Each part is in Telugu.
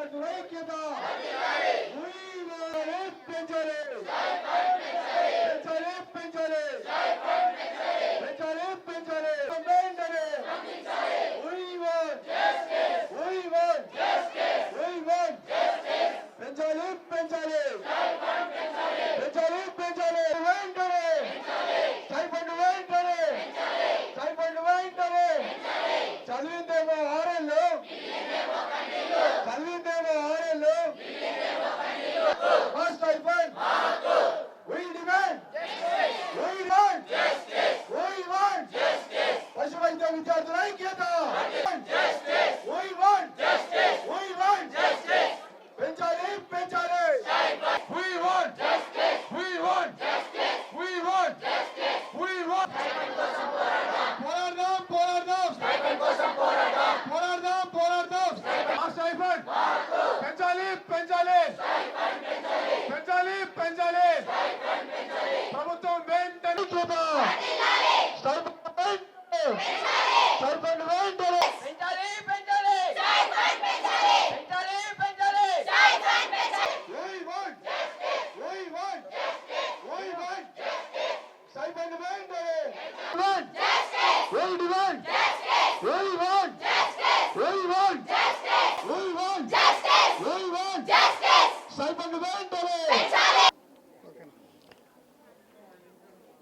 ఐక్యత చూద్దాం సర్పంచ్ సర్పంచ్ వెంటనే పెంచాలి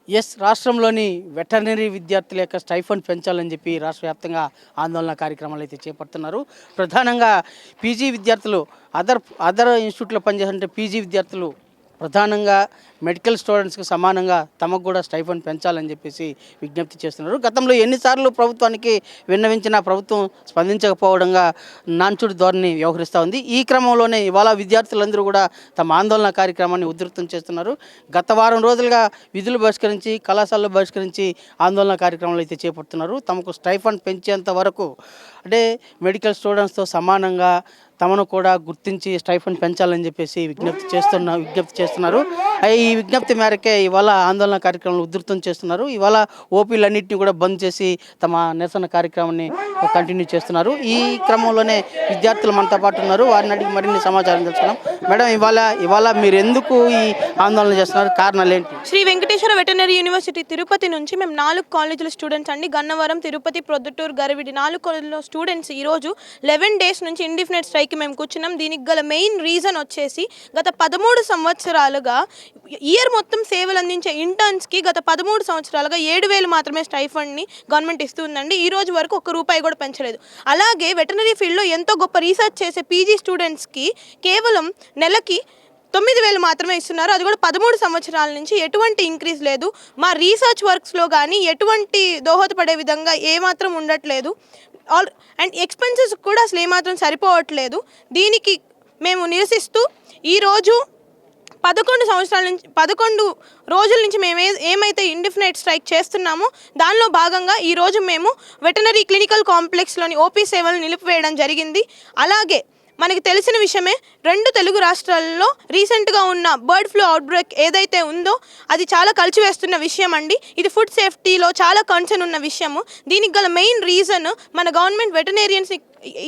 ఎస్ రాష్ట్రంలోని వెటర్నరీ విద్యార్థుల యొక్క స్టైఫండ్ పెంచాలని చెప్పి రాష్ట్ర వ్యాప్తంగా ఆందోళన కార్యక్రమాలు అయితే చేపడుతున్నారు. ప్రధానంగా పీజీ విద్యార్థులు అదర్ అదర్ ఇన్స్టిట్యూట్లో పనిచేసే పీజీ విద్యార్థులు ప్రధానంగా మెడికల్ స్టూడెంట్స్కి సమానంగా తమకు కూడా స్టైఫండ్ పెంచాలని చెప్పేసి విజ్ఞప్తి చేస్తున్నారు. గతంలో ఎన్నిసార్లు ప్రభుత్వానికి విన్నవించినా ప్రభుత్వం స్పందించకపోవడంగా నాన్చుడి ధోరణి వ్యవహరిస్తూ ఉంది. ఈ క్రమంలోనే ఇవాళ విద్యార్థులందరూ కూడా తమ ఆందోళన కార్యక్రమాన్ని ఉధృతం చేస్తున్నారు. గత వారం రోజులుగా విధులు బహిష్కరించి కళాశాలలు బహిష్కరించి ఆందోళన కార్యక్రమాలు అయితే చేపడుతున్నారు. తమకు స్టైఫండ్ పెంచేంత వరకు అంటే మెడికల్ స్టూడెంట్స్తో సమానంగా తమను కూడా గుర్తించి స్టైఫండ్ పెంచాలని చెప్పేసి విజ్ఞప్తి చేస్తున్న విజ్ఞప్తి చేస్తున్నారు. ఈ విజ్ఞప్తి మేరకే ఇవాళ ఆందోళన కార్యక్రమాలు ఉధృతం చేస్తున్నారు. ఇవాళ ఓపీలన్నింటినీ కూడా బంద్ చేసి తమ నిరసన కార్యక్రమాన్ని కంటిన్యూ చేస్తున్నారు. ఈ క్రమంలోనే విద్యార్థులు మనతో పాటు ఉన్నారు. వారిని అడిగి మరిన్ని సమాచారం తెలుసుకున్నాం మేడం ఇవాళ ఇవాళ మీరు ఎందుకు ఈ ఆందోళన చేస్తున్నారు? కారణాలు ఏంటి? శ్రీ వెంకటేశ్వర వెటనరీ యూనివర్సిటీ తిరుపతి నుంచి మేము నాలుగు కాలేజీల స్టూడెంట్స్ అండి. గన్నవరం తిరుపతి ప్రొద్దుటూరు గరివిడి నాలుగు కాలేజీల స్టూడెంట్స్ ఈరోజు లెవెన్ డేస్ నుంచి ఇండిఫినెట్ స్ట్రైక్ మేము కూర్చున్నాం. దీనికి గల మెయిన్ రీజన్ వచ్చేసి గత పదమూడు సంవత్సరాలుగా ఇయర్ మొత్తం సేవలు అందించే ఇంటర్న్స్కి గత పదమూడు సంవత్సరాలుగా ఏడు వేలు మాత్రమే స్టైఫండ్ని గవర్నమెంట్ ఇస్తుందండి. ఈ రోజు వరకు ఒక్క రూపాయి కూడా పెంచలేదు. అలాగే వెటనరీ ఫీల్డ్లో ఎంతో గొప్ప రీసెర్చ్ చేసే పీజీ స్టూడెంట్స్కి కేవలం నెలకి తొమ్మిది వేలు మాత్రమే ఇస్తున్నారు. అది కూడా పదమూడు సంవత్సరాల నుంచి ఎటువంటి ఇంక్రీజ్ లేదు. మా రీసెర్చ్ వర్క్స్లో కానీ ఎటువంటి దోహదపడే విధంగా ఏమాత్రం ఉండట్లేదు. ఆల్ అండ్ ఎక్స్పెన్సెస్ కూడా అసలు ఏమాత్రం సరిపోవట్లేదు. దీనికి మేము నిరసిస్తూ ఈరోజు పదకొండు సంవత్సరాల నుంచి పదకొండు రోజుల నుంచి మేము ఏమైతే ఇండిఫినైట్ స్ట్రైక్ చేస్తున్నామో దానిలో భాగంగా ఈరోజు మేము వెటనరీ క్లినికల్ కాంప్లెక్స్లోని ఓపీ సేవలు నిలిపివేయడం జరిగింది. అలాగే మనకి తెలిసిన విషయమే. రెండు తెలుగు రాష్ట్రాల్లో రీసెంట్గా ఉన్న బర్డ్ ఫ్లూ అవుట్బ్రేక్ ఏదైతే ఉందో అది చాలా కలిచివేస్తున్న విషయం అండి. ఇది ఫుడ్ సేఫ్టీలో చాలా కన్సర్న్ ఉన్న విషయము. దీనికి గల మెయిన్ రీజన్ మన గవర్నమెంట్ వెటనేరియన్స్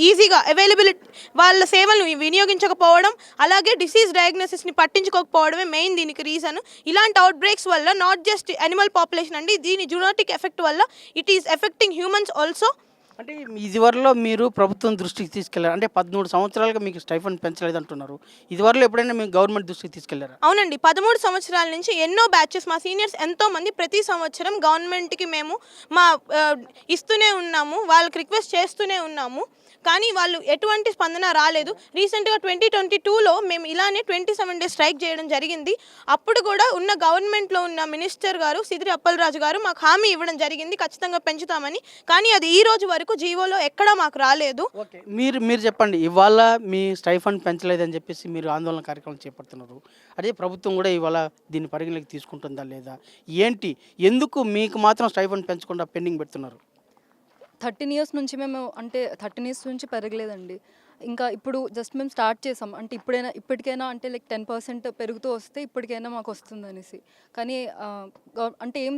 ఈజీగా అవైలబిలిటీ వాళ్ళ సేవలను వినియోగించకపోవడం అలాగే డిసీజ్ డయాగ్నోసిస్ని పట్టించుకోకపోవడమే మెయిన్ దీనికి రీజన్. ఇలాంటి అవుట్ బ్రేక్స్ వల్ల నాట్ జస్ట్ అనిమల్ పాపులేషన్ అండి దీని జునాటిక్ ఎఫెక్ట్ వల్ల it is affecting humans also. అంటే ఇదివరలో మీరు ప్రభుత్వం దృష్టికి తీసుకెళ్ళారు అంటే పదమూడు సంవత్సరాలుగా మీకు స్టైఫండ్ పెంచలేదు అంటున్నారు ఇదివరలో ఎప్పుడైనా మీకు గవర్నమెంట్ దృష్టికి తీసుకెళ్ళారా అవునండి. పదమూడు సంవత్సరాల నుంచి ఎన్నో బ్యాచెస్ మా సీనియర్స్ ఎంతో మంది ప్రతి సంవత్సరం గవర్నమెంట్కి మేము మా ఇస్తూనే ఉన్నాము. వాళ్ళకి రిక్వెస్ట్ చేస్తూనే ఉన్నాము. కానీ వాళ్ళు ఎటువంటి స్పందన రాలేదు. రీసెంట్గా ట్వంటీ ట్వంటీ టూలో మేము ఇలానే ట్వంటీ సెవెన్ డేస్ స్ట్రైక్ చేయడం జరిగింది. అప్పుడు కూడా ఉన్న గవర్నమెంట్లో ఉన్న మినిస్టర్ గారు సిదిరి అప్పలరాజు గారు మాకు హామీ ఇవ్వడం జరిగింది. ఖచ్చితంగా పెంచుతామని. కానీ అది ఈ రోజు వరకు జీవోలో ఎక్కడా మాకు రాలేదు. ఓకే. మీరు మీరు చెప్పండి ఇవాళ మీ స్టైఫండ్ పెంచలేదని చెప్పేసి మీరు ఆందోళన కార్యక్రమం చేపడుతున్నారు. అదే ప్రభుత్వం కూడా ఇవాళ దీన్ని పరిగణలోకి తీసుకుంటుందా లేదా? ఏంటి? ఎందుకు మీకు మాత్రం స్టైఫండ్ పెంచకుండా పెండింగ్ పెడుతున్నారు? థర్టీన్ ఇయర్స్ నుంచి మేము అంటే థర్టీన్ ఇయర్స్ నుంచి పెరగలేదండి. ఇంకా ఇప్పుడు జస్ట్ మేము స్టార్ట్ చేసాం. అంటే ఇప్పుడైనా ఇప్పటికైనా అంటే లైక్ టెన్ పర్సెంట్ పెరుగుతూ వస్తే ఇప్పటికైనా మాకు వస్తుంది అనేసి కానీ అంటే ఏం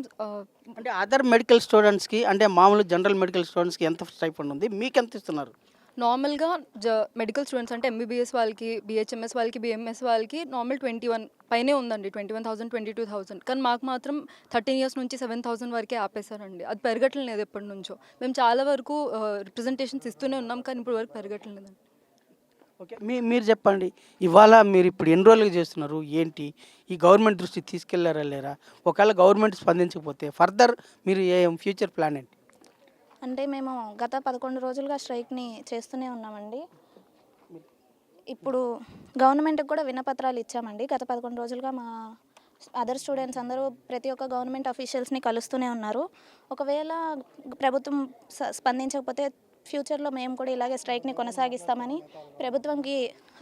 అంటే అదర్ మెడికల్ స్టూడెంట్స్కి అంటే మామూలు జనరల్ మెడికల్ స్టూడెంట్స్కి ఎంత స్టైఫండ్ ఉంది? మీకు ఎంత ఇస్తున్నారు? నార్మల్గా జ మెడికల్ స్టూడెంట్స్ అంటే ఎంబీబీఎస్ వాళ్ళకి బిహెచ్ఎంఎస్ వాళ్ళకి బిఎంఎస్ వాళ్ళకి నార్మల్ ట్వంటీ వన్ పైనే ఉందండి. Twenty one thousand twenty two thousand కానీ మాకు మాత్రం థర్టీన్ ఇయర్స్ నుంచి సెవెన్ థౌసండ్ వరకే ఆపేశారండి. అది పెరగట్లేదు ఎప్పటి నుంచో. మేము చాలా వరకు రిప్రజెంటేషన్స్ ఇస్తూనే ఉన్నాం కానీ ఇప్పుడు వరకు పెరగట్లేదండి. ఓకే. మీ మీరు చెప్పండి. ఇవాళ మీరు ఇప్పుడు ఎన్ని రోజులు చేస్తున్నారు? ఏంటి? ఈ గవర్నమెంట్ దృష్టి తీసుకెళ్ళారా లేరా? ఒకవేళ గవర్నమెంట్ స్పందించకపోతే ఫర్దర్ మీరు ఏ ఫ్యూచర్ ప్లాన్ ఏంటి? అంటే మేము గత పదకొండు రోజులుగా స్ట్రైక్ని చేస్తూనే ఉన్నామండి. ఇప్పుడు గవర్నమెంట్కి కూడా వినపత్రాలు ఇచ్చామండి. గత పదకొండు రోజులుగా మా అదర్ స్టూడెంట్స్ అందరూ ప్రతి ఒక్క గవర్నమెంట్ అఫీషియల్స్ని కలుస్తూనే ఉన్నారు. ఒకవేళ ప్రభుత్వం స్పందించకపోతే ఫ్యూచర్లో మేము కూడా ఇలాగే స్ట్రైక్ని కొనసాగిస్తామని ప్రభుత్వంకి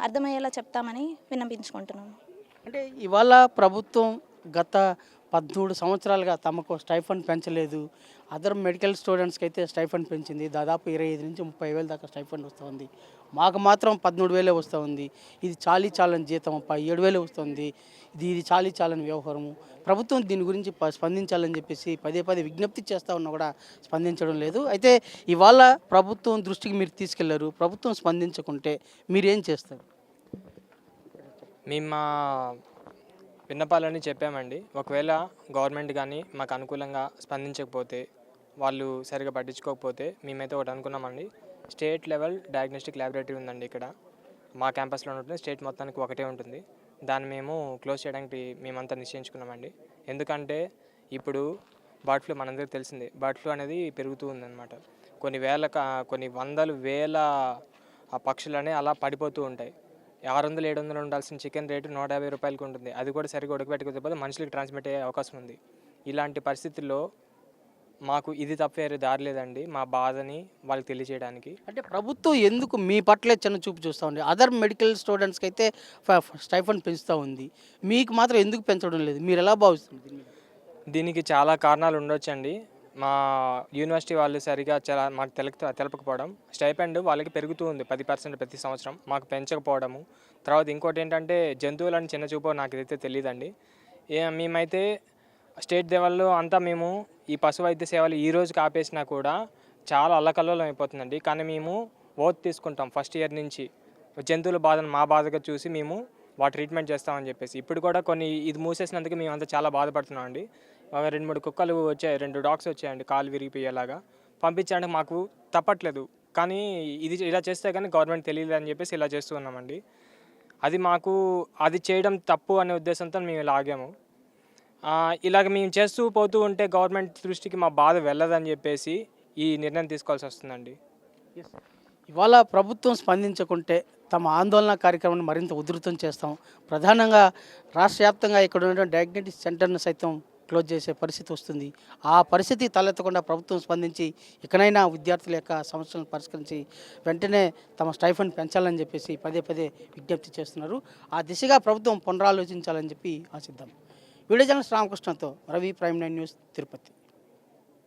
అర్థమయ్యేలా చెప్తామని విన్నపించుకుంటున్నాము. అంటే ఇవాళ ప్రభుత్వం గత పద్మూడు సంవత్సరాలుగా తమకు స్టైఫండ్ పెంచలేదు. అదర్ మెడికల్ స్టూడెంట్స్కి అయితే స్టైఫండ్ పెంచింది. దాదాపు ఇరవై ఐదు నుంచి ముప్పై వేల దాకా స్టైఫండ్ వస్తుంది. మాకు మాత్రం పదమూడు వేలే వస్తూ ఉంది ఇది చాలీ చాలని జీతం ప- ఏడు వేలే వస్తుంది. ఇది ఇది చాలీ చాలని వ్యవహారము. ప్రభుత్వం దీని గురించి ప- స్పందించాలని చెప్పేసి పదే పదే విజ్ఞప్తి చేస్తూ ఉన్నా కూడా స్పందించడం లేదు. అయితే ఇవాళ ప్రభుత్వం దృష్టికి మీరు తీసుకెళ్ళారు. ప్రభుత్వం స్పందించకుంటే మీరేం చేస్తారు? మేము మా విన్నపాలని చెప్పామండి. ఒకవేళ గవర్నమెంట్ కానీ మాకు అనుకూలంగా స్పందించకపోతే వాళ్ళు సరిగా పట్టించుకోకపోతే మేమైతే ఒకటి అనుకున్నామండి. స్టేట్ లెవెల్ డయాగ్నోస్టిక్ ల్యాబొరేటరీ ఉందండి ఇక్కడ. మా క్యాంపస్లో ఉంటుంది స్టేట్ మొత్తానికి ఒకటే ఉంటుంది. దాన్ని మేము క్లోజ్ చేయడానికి మేమంతా నిశ్చయించుకున్నామండి. ఎందుకంటే ఇప్పుడు బర్డ్ ఫ్లూ మనందరికీ తెలిసిందే. బర్డ్ ఫ్లూ అనేది పెరుగుతూ ఉందన్నమాట. కొన్ని వేల కొన్ని వందలు వేల ఆ పక్షులనే అలా పడిపోతూ ఉంటాయి. ఆరు వందలు ఏడు వందలు ఉండాల్సిన చికెన్ రేటు నూట యాభై రూపాయలకు ఉంటుంది. అది కూడా సరిగ్గా ఉడకబెట్టుకోకపోతే మనుషులకు ట్రాన్స్మిట్ అయ్యే అవకాశం ఉంది. ఇలాంటి పరిస్థితుల్లో మాకు ఇది తప్ప వేరే దారి లేదండి. మా బాధని వాళ్ళకి తెలియజేయడానికి అంటే ప్రభుత్వం ఎందుకు మీ పట్లే చిన్న చూపు చూస్తూ ఉంది? అదర్ మెడికల్ స్టూడెంట్స్కి అయితే స్టైఫండ్ పెంచుతూ ఉంది. మీకు మాత్రం ఎందుకు పెంచడం లేదు? మీరు ఎలా భావిస్తుంది? దీనికి చాలా కారణాలు ఉండొచ్చండి. మా యూనివర్సిటీ వాళ్ళు సరిగా చాలా మాకు తెలక తెలపకపోవడం స్టైపెండ్ వాళ్ళకి పెరుగుతూ ఉంది పది పర్సెంట్ ప్రతి సంవత్సరం మాకు పెంచకపోవడము. తర్వాత ఇంకోటి ఏంటంటే జంతువులని చిన్న చూపు నాకు ఇదైతే తెలియదండి. ఏ మేమైతే స్టేట్ లెవెల్లో అంతా మేము ఈ పశు వైద్య సేవలు ఈ రోజుకి ఆపేసినా కూడా చాలా అల్లకల్లోలం అయిపోతుందండి. కానీ మేము ఓత్ తీసుకుంటాం ఫస్ట్ ఇయర్ నుంచి. జంతువుల బాధను మా బాధగా చూసి మేము వాటి ట్రీట్మెంట్ చేస్తామని చెప్పేసి. ఇప్పుడు కూడా కొన్ని ఇది మూసేసినందుకు మేము అంతా చాలా బాధపడుతున్నాం అండి. ఒక రెండు మూడు కుక్కలు వచ్చాయి రెండు డాగ్స్ వచ్చాయండి కాలు విరిగిపోయేలాగా. పంపించడానికి మాకు తప్పట్లేదు. కానీ ఇది ఇలా చేస్తే కానీ గవర్నమెంట్ తెలియదు అని చెప్పేసి ఇలా చేస్తూ ఉన్నామండి అది మాకు అది చేయడం తప్పు అనే ఉద్దేశంతో మేము ఇలా ఆగాము. ఇలాగ మేము చేస్తూ పోతూ ఉంటే గవర్నమెంట్ దృష్టికి మా బాధ వెళ్ళదని చెప్పేసి ఈ నిర్ణయం తీసుకోవాల్సి వస్తుందండి. ఇవాళ ప్రభుత్వం స్పందించకుంటే తమ ఆందోళన కార్యక్రమాన్ని మరింత ఉధృతం చేస్తాం. ప్రధానంగా రాష్ట్ర వ్యాప్తంగా ఇక్కడ ఉన్నటువంటి డయాగ్నోటిక్ సెంటర్ను సైతం క్లోజ్ చేసే పరిస్థితి వస్తుంది. ఆ పరిస్థితి తలెత్తకుండా ప్రభుత్వం స్పందించి ఇకనైనా విద్యార్థుల యొక్క సమస్యలను పరిష్కరించి వెంటనే తమ స్టైఫండ్ పెంచాలని చెప్పేసి పదే పదే విజ్ఞప్తి చేస్తున్నారు. ఆ దిశగా ప్రభుత్వం పునరాలోచించాలని చెప్పి ఆశిద్దాం. Video journalist రామకృష్ణతో Ravi prime nine news Tirupati.